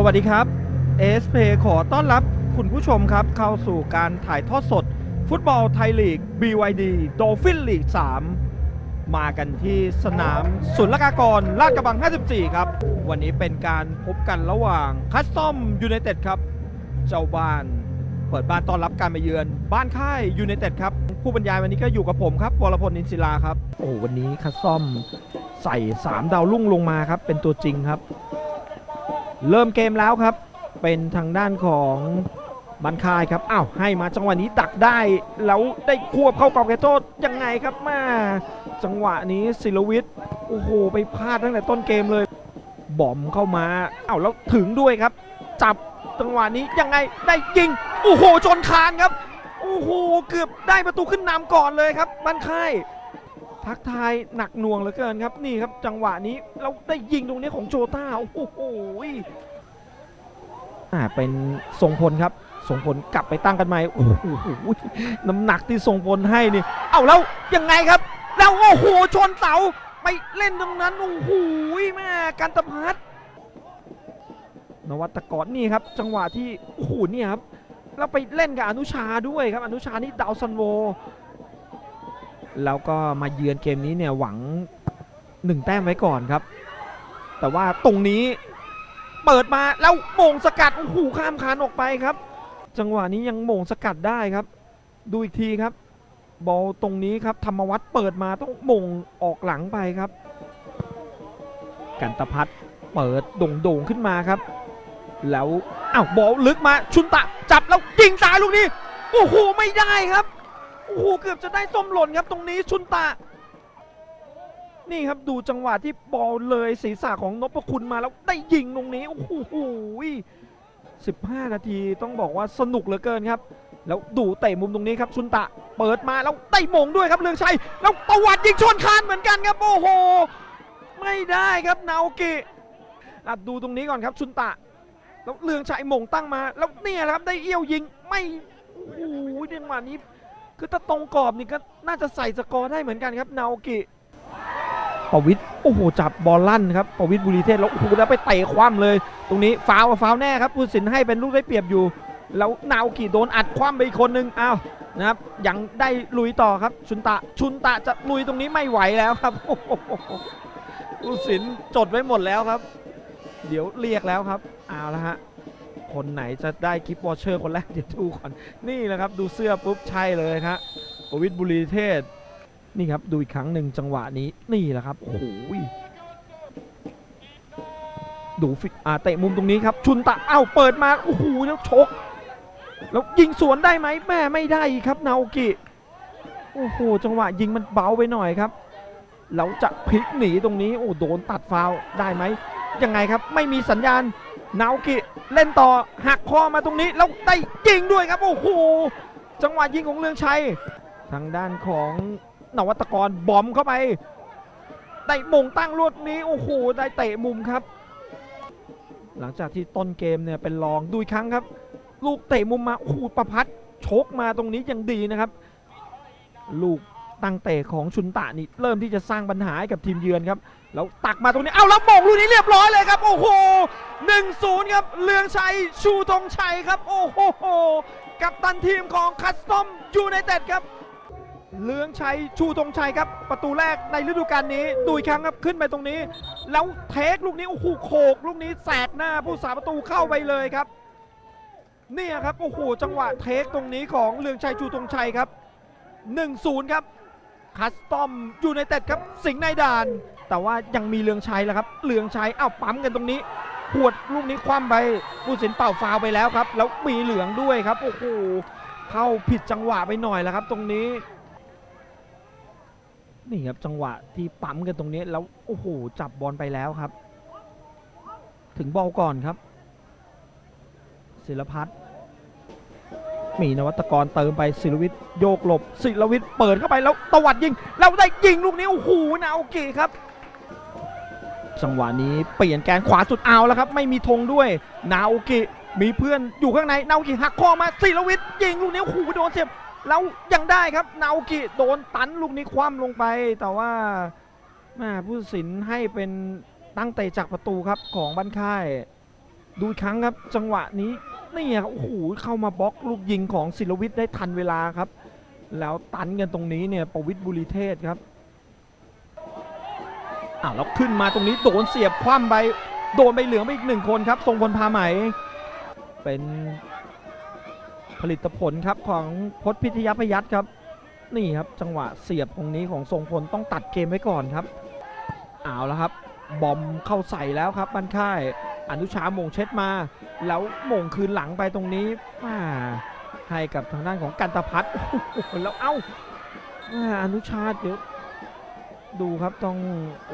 สวัสดีครับเอสเพขอต้อนรับคุณผู้ชมครับ เข้าสู่การถ่ายทอดสด ฟุตบอลไทยลีก BYD Dolphin League 3 มากันที่สนามศุลกากรลาดกระบัง 54 ครับ วันนี้เป็นการพบกันระหว่างคัสตอมยูไนเต็ดครับ เจ้าบ้าน เปิดบ้านต้อนรับการมาเยือน บ้านค่ายยูไนเต็ดครับ ผู้บรรยายวันนี้ก็อยู่กับผมครับวรพลนินศิลาครับ โอ้วันนี้คัสตอมใส่ 3 ดาวรุ่งลงมาครับ เป็นตัวจริงครับ เริ่มเกมแล้วครับ เป็นทางด้านของบันคายครับอ้าวให้มาจังหวะนี้ดักได้แล้วได้ควบเข้ากรอบเขตโทษยังไงครับมาจังหวะนี้ศิลวิทย์โอ้โหไปพลาดตั้งแต่ต้นเกมเลยบอมเข้ามาอ้าวแล้วถึงด้วยครับ จับจังหวะนี้ยังไงได้ยิงโอ้โหชนคานครับโอ้โหเกือบได้ประตูขึ้นนำก่อนเลยครับบันคาย ทักทายหนักหน่วงเหลือเกินครับนี่ครับจังหวะนี้เราได้ยิงตรงนี้ของโจต้าโอ้โหอ่าเป็นทรงพลครับทรงพลกลับไปตั้งกันใหม่โอ้โหน้ำหนักที่ทรงพลให้นี่ เอ้าแล้วยังไงครับ แล้วโอ้โหชนเสาไปเล่นตรงนั้นโอ้โหแม่กันตพัฒน์นวัตกรนี่ครับ จังหวะที่โอ้โหเนี่ยครับแล้วไปเล่นกับอนุชาด้วยครับ อนุชานี่ดาวซันโว แล้วก็มาเยือนเกมนี้เนี่ยหวังหนึ่งแต้มไว้ก่อนครับ แต่ว่าตรงนี้เปิดมาแล้วโมงสกัดโอ้โหข้ามคานออกไปครับ จังหวะนี้ยังโมงสกัดได้ครับ ดูอีกทีครับ บอลตรงนี้ครับธรรมวัฒน์เปิดมาต้องโมงออกหลังไปครับ กันตพัฒเปิดโด่งๆขึ้นมาครับ แล้วอ้าวบอลลึกมาชุนตะจับแล้วยิงซ้ายลูกนี้โอ้โหไม่ได้ครับ โอ้โหเกือบจะได้ส้มหล่นครับตรงนี้ชุนตะ นี่ครับดูจังหวะที่บอลเลยศีรษะของนพคุณมาแล้วได้ยิงตรงนี้โอ้โห15 นาทีต้องบอกว่าสนุกเหลือเกินครับ แล้วดูเตะมุมตรงนี้ครับชุนตะ เปิดมาแล้วได้มงด้วยครับเลืองชัยแล้วตวัดยิงชนคานเหมือนกันครับโอ้โห ไม่ได้ครับนาโอกิอดูตรงนี้ก่อนครับชุนตะแล้วเลืองชัยมงตั้งมา แล้วเนี่ยครับได้เอี้ยวยิงไม่โอ้โหจังหวะนี้ คือถ้าตรงกรอบนี่ก็น่าจะใส่สกอร์ได้เหมือนกันครับนาโอกิปวิทโอ้โหจับบอลลั่นครับปวิทบุรีเทศแล้วโอ้โหแล้วไปเตะคว่ำเลย ตรงนี้ฟาวฟาวแน่ครับผู้สินให้เป็นลูกได้เปรียบอยู่ แล้วนาวกีโดนอัดคว่ำไปอีกคนนึงอ้าวนะครับยังได้ลุยต่อครับชุนตะชุนตะจะลุยตรงนี้ไม่ไหวแล้วครับผู้สินจดไว้หมดแล้วครับ เดี๋ยวเรียกแล้วครับเอาละฮะ คนไหนจะได้กิฟต์วอเชอร์คนแรกเดี๋ยวดูก่อน นี่แหละครับ ดูเสื้อปุ๊บใช่เลยครับปวิทบุรีเทศ นี่ครับ ดูอีกครั้งหนึ่งจังหวะนี้ นี่แหละครับ โอ้โหดูฟิตอ่าเตะมุมตรงนี้ครับ ชุนตะเอ้าเปิดมา โอ้โหแล้วชก แล้วยิงสวนได้ไหมแม่ไม่ได้ครับ นาโอกิ โอ้โห จังหวะยิงมันเบาไปหน่อยครับ แล้วจะพลิกหนีตรงนี้ โอ้โดนตัดฟาวได้ไหมยังไงครับ ไม่มีสัญญาณ นาโอกิเล่นต่อหักคอมาตรงนี้แล้วได้ยิงด้วยครับโอ้โหจังหวะยิงของเรืองชัย ทางด้านของนวัตกรบอมเข้าไปได้มงตั้งลวดนี้โอ้โหได้เตะมุมครับ หลังจากที่ต้นเกมเนี่ยเป็นรองดูอีกครั้งครับ ลูกเตะมุมมาโอ้โหประพัดชกมาตรงนี้ยังดีนะครับ ลูกตั้งเตะของชุนตะนี่เริ่มที่จะสร้างปัญหาให้กับทีมเยือนครับ แล้วตักมาตรงนี้ เอาแล้วมงลูกนี้เรียบร้อยเลยครับ โอ้โหหนึ่งศูนย์ครับ เลืองชัย ชูธงชัยครับ โอ้โห กับตันทีมของคัสตอมยูไนเต็ดครับ เลืองชัย ชูธงชัยครับ ประตูแรกในฤดูกาลนี้ ดูอีกครั้งครับ ขึ้นไปตรงนี้ แล้วเทคลูกนี้ โอ้โห โขกลูกนี้แสกหน้าผู้สาประตูเข้าไปเลยครับ เนี่ยครับ โอ้โห จังหวะเทคตรงนี้ของเลืองชัย ชูธงชัยครับ1-0ครับ คัสตอมยูไนเต็ดครับ สิงห์ในด่าน แต่ว่ายังมีเลืองชัยแล้วครับเลืองชัยอ้าวปั๊มกันตรงนี้หวดลูกนี้คว่ำไปผู้สินเป่าฟาวไปแล้วครับ แล้วมีเหลืองด้วยครับโอ้โหเข้าผิดจังหวะไปหน่อยแล้วครับ ตรงนี้ นี่ครับจังหวะที่ปั๊มกันตรงนี้ แล้วโอ้โหจับบอลไปแล้วครับ ถึงบอลก่อนครับ ศิลพัฒน์มีนวัตกรเติมไปศิลวิทย์โยกหลบศิลวิทย์เปิดเข้าไปแล้วตวัดยิง แล้วได้ยิงลูกนี้โอ้โหนาโอกิครับ จังหวะนี้เปลี่ยนแกนขวาสุดเอาแล้วครับ ไม่มีธงด้วยนาโอกิมีเพื่อนอยู่ข้างในนาโอกิหักข้อมาศิลวิทย์ยิงลูกนี้โอ้โดนเจ็บแล้วยังได้ครับนาโอกิโดนตันลูกนี้คว่ำลงไป แต่ว่าแม่ผู้สินให้เป็นตั้งเตะจากประตูครับของบ้านค่าย ดูอีกครั้งครับจังหวะนี้นี่ครับโอ้โหเข้ามาบล็อกลูกยิงของศิลวิทย์ได้ทันเวลาครับ แล้วตันกันตรงนี้เนี่ยประวิทย์บุรีเทศครับาวแล้วขึ้นมาตรงนี้โดนเสียบคว่ำไปโดนใบเหลืองไปอีกหนึ่งคนครับทรงพลพาไหม เป็นผลิตผลครับของพจน์พิทยาพยัตครับ นี่ครับจังหวะเสียบตรงนี้ของทรงพลต้องตัดเกมไว้ก่อนครับเอาแล้วครับ บอมเข้าใส่แล้วครับบ้านค่ายอนุชามงเช็ดมา แล้วมงคืนหลังไปตรงนี้มาให้กับทางด้านของกันตพัฒน์แล้วเอ้าอนุชาเดี๋ยว ดูครับต้อง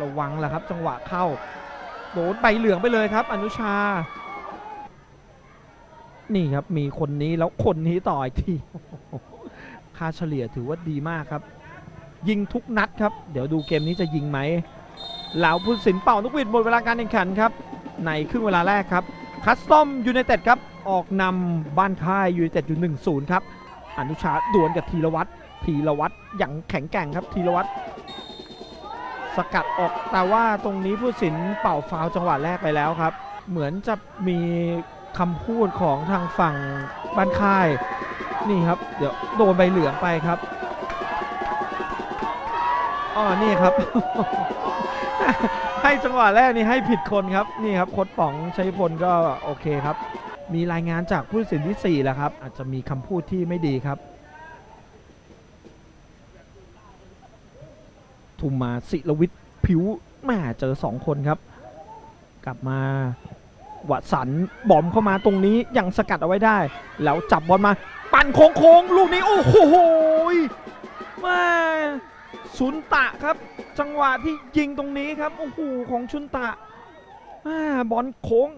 ระวังแหละครับ จังหวะเข้าโดนใบเหลืองไปเลยครับ อนุชา นี่ครับมีคนนี้แล้วคนนี้ต่ออีกทีค่าเฉลี่ยถือว่าดีมากครับ ยิงทุกนัดครับ เดี๋ยวดูเกมนี้จะยิงไหมเหลาพุทธศิลป์เป่านกหวีดหมดเวลาการแข่งขันครับ ในครึ่งเวลาแรกครับ คัสตอมยูไนเต็ดครับ ออกนำบ้านค่ายยูไนเต็ดอยู่1-0ครับ อนุชาดวลกับธีรวัตรธีรวัตรอย่างแข็งแกร่งครับธีรวัตร สกัดออก แต่ว่าตรงนี้ผู้สินเป่าฟาวจังหวะแรกไปแล้วครับ เหมือนจะมีคำพูดของทางฝั่งบ้านค่าย นี่ครับ เดี๋ยวโดนใบเหลืองไปครับอ๋อนี่ครับ ให้จังหวะแรกนี่ให้ผิดคนครับ นี่ครับโคดป๋องชัยพลก็โอเคครับ มีรายงานจากผู้สินที่4แล้วครับ อาจจะมีคำพูดที่ไม่ดีครับ ทุมมาศิลวิทย์ผิวแม่เจอ 2 คนครับ กลับมาวัดสันบอมเข้ามาตรงนี้ยังสกัดเอาไว้ได้ แล้วจับบอลมา ปั่นโค้งๆลูกนี้โอ้โหแมาชุนตะครับ จังหวะที่ยิงตรงนี้ครับโอ้โหของชุนตะอ่าบอลโค้ง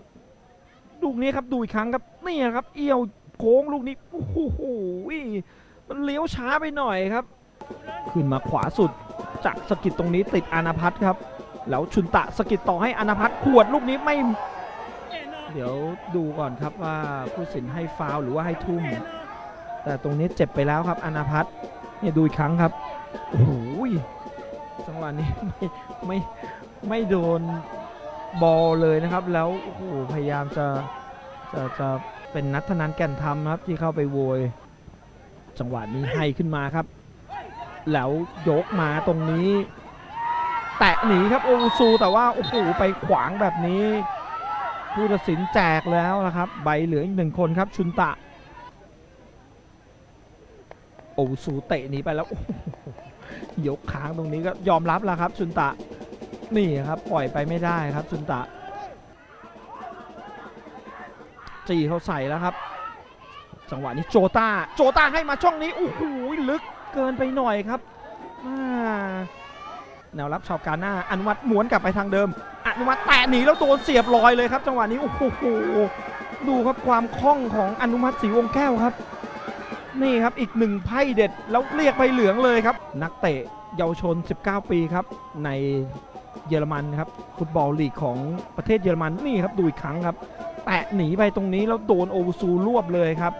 ลูกนี้ครับดูอีกครั้งครับนี่ครับ เอี่ยวโค้งลูกนี้โอ้โหมันเลี้ยวช้าไปหน่อยครับ ขึ้นมาขวาสุด จากสกิดตรงนี้ติดอนาพัฒน์ครับแล้วชุนตะสกิดต่อให้อนาพัฒน์ขวดลูกนี้ไม่ เดี๋ยวดูก่อนครับว่าผู้สินให้ฟาวหรือว่าให้ทุ่ม แต่ตรงนี้เจ็บไปแล้วครับอนาพัฒน์เนี่ยดูอีกครั้งครับโอ้โหจังหวะนี้ไม่ไม่ไม่โดนบอลเลยนะครับ แล้วโอ้โหพยายามจะจะจะเป็นนัทนันแก่นธรรมครับที่เข้าไปโวย จังหวะนี้ให้ขึ้นมาครับ แล้วยกมาตรงนี้ แตะหนีครับโอซูแต่ว่าโอ้โหไปขวางแบบนี้ ผู้ตัดสินแจกแล้วนะครับ ใบเหลืออีกหนึ่งคนครับชุนตะ โอซูเตะหนีไปแล้วโยกค้างตรงนี้ก็ยอมรับแล้วครับชุนตะนี่ครับปล่อยไปไม่ได้ครับชุนตะจีเขาใส่แล้วครับ จังหวะนี้โจตาโจตาให้มาช่องนี้โอ้โหลึก เกินไปหน่อยครับแนวรับชาวกาหน้าอนุมัตหมวนกลับไปทางเดิมอนุมัตแตะหนีแล้วโดนเสียบลอยเลยครับ จังหวะนี้โอ้โหดูครับความคล่องของอนุมัติสีวงแก้วครับ นี่ครับอีกหนึ่งไพ่เด็ดแล้วเรียกใบเหลืองเลยครับ นักเตะเยาวชน 19 ปีครับ ในเยอรมันครับฟุตบอลลีกของประเทศเยอรมันนี่ครับดูอีกครั้งครับ แตะหนีไปตรงนี้แล้วโดนโอซูรวบเลยครับ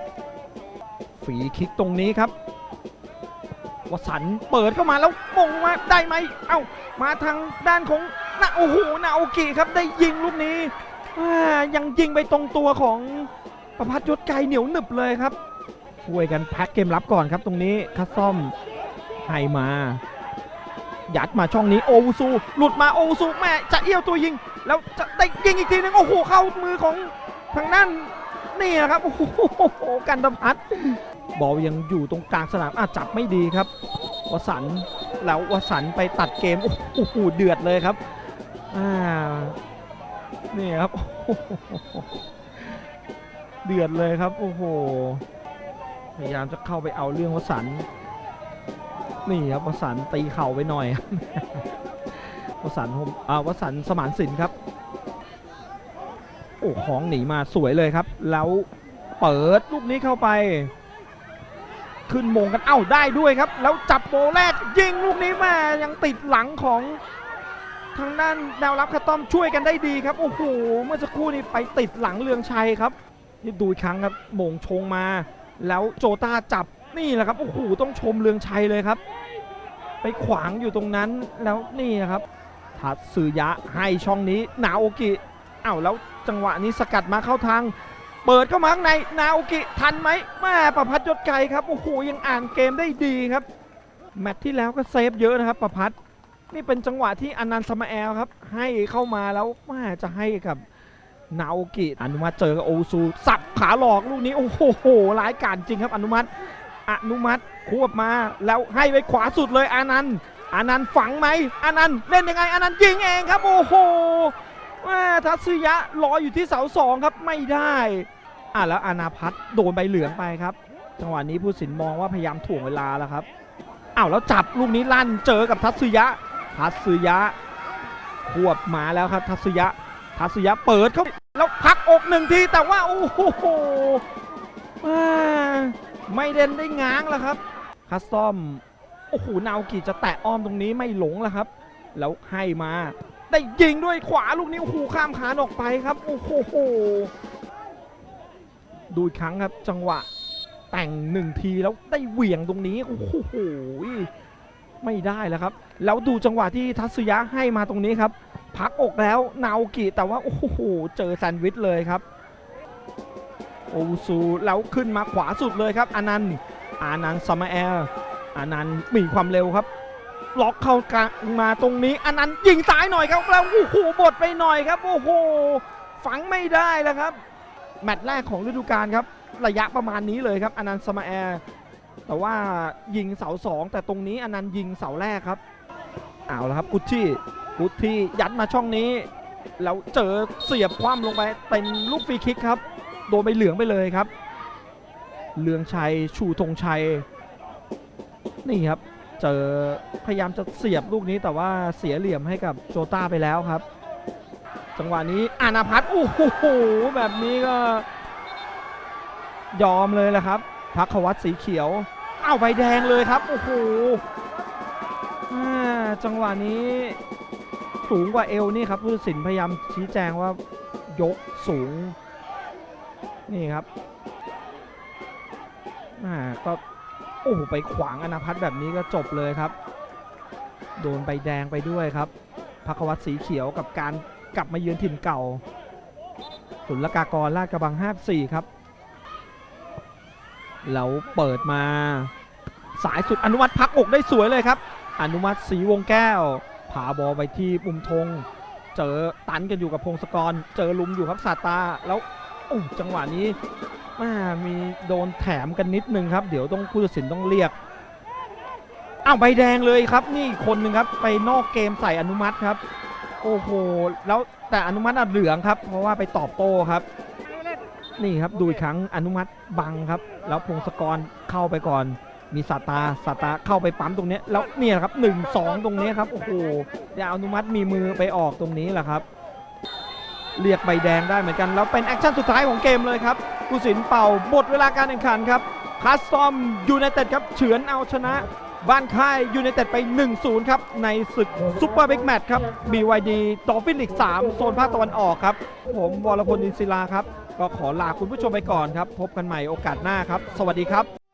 ฝีคิกตรงนี้ครับ วสันเปิดเข้ามาแล้วมงมาได้ไหมเอ้ามาทางด้านของนาโอ้โหนาโอกิครับได้ยิงลูกนี้ยังยิงไปตรงตัวของประพัฒยศไกรเหนียวหนึบเลยครับช่วยกันแพ็กเกมรับก่อนครับตรงนี้คัสซอมให้มายัดมาช่องนี้โอวูซูหลุดมาโอวูซูแม่จะเอี้ยวตัวยิง แล้วจะได้ยิงอีกทีนึงโอ้โหเข้ามือของทางด้าน นี่นะครับโอ้โหกันตพัฒบอลยังอยู่ตรงกลางสนามอะจับไม่ดีครับวสันแล้ววสันไปตัดเกมโอ้โหเดือดเลยครับอ่านี่ครับโอ้โหเดือดเลยครับโอ้โหพยายามจะเข้าไปเอาเรื่องวสันนี่ครับวสันตีเข่าไปหน่อยวสันผมอ่าวสันสมานสินครับ อ้ของหนีมาสวยเลยครับ แล้วเปิดลูกนี้เข้าไป ขึ้นมงกันเอ้าได้ด้วยครับ แล้วจับโบแรกยิงลูกนี้แม่ยังติดหลังของทางด้านแนวรับคาต้อมช่วยกันได้ดีครับโอ้โหเมื่อสักครู่นี้ไปติดหลังเรืองชัยครับ นี่ดูอีกครั้งครับมงชงมา แล้วโจตาจับนี่แหละครับโอ้โหต้องชมเรืองชัยเลยครับ ไปขวางอยู่ตรงนั้นแล้วนี่นะครับทัดสือยะให้ช่องนี้นาโอกิเอ้าแล้ว จังหวะนี้สกัดมาเข้าทาง เปิดเข้ามาข้างในนาโอกิทันไหมแม่ประพัดยศไกรครับโอ้โหยังอ่านเกมได้ดีครับ แมตช์ที่แล้วก็เซฟเยอะนะครับประพัดนี่เป็นจังหวะที่อนันต์สมาแอลครับ ให้เข้ามาแล้วแม่จะให้กับนาโอกิอนุมัติเจอกับโอซูสับขาหลอกลูกนี้โอ้โหร้ายกาจจริงครับอนุมัติอนุมัติควบมาแล้วให้ไปขวาสุดเลยอานันต์อานันต์ฝังไหมอานันต์เล่นยังไงอานันต์ยิงเองครับโอ้โห ม่ทัศยะรออยู่ที่เสาสองครับไม่ได้อะแล้วอานาพัฒน์โดนใบเหลืองไปครับ จังหวะนี้ผู้สินมองว่าพยายามถ่วงเวลาแล้วครับอ้าวแล้วจับลูกนี้ลั่นเจอกับทัศยะ ทัศยะควบมาแล้วครับ ทัศยะ ทัศยะเปิดเข้าแล้วพักอกหนึ่งทีแต่ว่าโอ้โหแม่ไม่เด่นได้ง้างแล้วครับคัสตอมโอ้โหนาวกีจะแตะอ้อมตรงนี้ไม่หลงแล้วครับ แล้วให้มา ได้ยิงด้วยขวาลูกนี้โอ้โหข้ามขานออกไปครับโอ้โหดูอีกครั้งครับจังหวะแต่งหนึ่งทีแล้วได้เหวี่ยงตรงนี้โอ้โหไม่ได้แล้วครับ แล้วดูจังหวะที่ทัศยะให้มาตรงนี้ครับ พักอกแล้วนาโอกิแต่ว่าโอ้โหเจอแซนด์วิชเลยครับโอซูแล้วขึ้นมาขวาสุดเลยครับ อานันต์อานันต์สมาแอลอานันต์มีความเร็วครับ ล็อกเข้ากลางมาตรงนี้อานันยิงซ้ายหน่อยครับแล้วโอ้โหบดไปหน่อยครับ โอ้โหฝังไม่ได้แล้วครับ แมตช์แรกของฤดูกาลครับ ระยะประมาณนี้เลยครับอนันต์สมาแอร์แต่ว่ายิงเสาสองแต่ตรงนี้อนันต์ยิงเสาแรกครับเอาละครับกุชชี่กุชที่ยัดมาช่องนี้ แล้วเจอเสียบคว่ำลงไปเป็นลูกฟรีคิกครับ โดนใบเหลืองไปเลยครับ เลืองชัยชูธงชัย นี่ครับ เจอพยายามจะเสียบลูกนี้แต่ว่าเสียเหลี่ยมให้กับโจต้าไปแล้วครับ จังหวะนี้อานาพัฒน์โอ้โหแบบนี้ก็ ยอมเลยแหละครับพักขวัตสีเขียวอ้าวใบแดงเลยครับโอ้โหจังหวะนี้สูงกว่าเอวนี่ครับผู้ตัดสินพยายามชี้แจงว่ายกสูง นี่ครับอ่าก็ โอ้โหไปขวางอนาพัฒน์แบบนี้ก็จบเลยครับ โดนใบแดงไปด้วยครับพักวัตสีเขียวกับการกลับมาเยือนถิ่นเก่าสุลกากรลาดกระบัง 54 ครับ แล้วเปิดมาสายสุดอนุมัติพักอกได้สวยเลยครับ อนุมัติสีวงแก้ว ผาบอลไปที่ปุ่มธงเจอตันกันอยู่กับพงศกร เจอลุมอยู่ครับซาตา แล้วจังหวะนี้ ม่มีโดนแถมกันนิดนึงครับ เดี๋ยวต้องผู้ตัดสินต้องเรียกอ้าวใบแดงเลยครับ นี่คนหนึ่งครับไปนอกเกมใส่อนุมัติครับ โอ้โหแล้วแต่อนุมัติอะเหลืองครับ เพราะว่าไปตอบโต้ครับ นี่ครับดูอีกครั้งอนุมัติบังครับ แล้วพงศกรเข้าไปก่อน มีสาตาสาตาเข้าไปปั๊มตรงนี้แล้วเนี่ยครับ1นสองตรงนี้ครับโอ้โหเดี๋ยวอนุมัติมีมือไปออกตรงนี้แหละครับ เรียกใบแดงได้เหมือนกันแล้วเป็นแอคชั่นสุดท้ายของเกมเลยครับผู้สินเป่าหมดเวลาการแข่งขันครับคัสตอมยูไนเต็ดครับเฉือนเอาชนะบ้านค่ายยูไนเต็ดไป 1-0 ครับ ในศึกซุปเปอร์บิ๊กแมตช์ครับ BYD ดอฟฟินลีก3 โซนภาคตะวันออกครับ ผมวรพลอินศิลาครับ ก็ขอลาคุณผู้ชมไปก่อนครับ พบกันใหม่โอกาสหน้าครับ สวัสดีครับ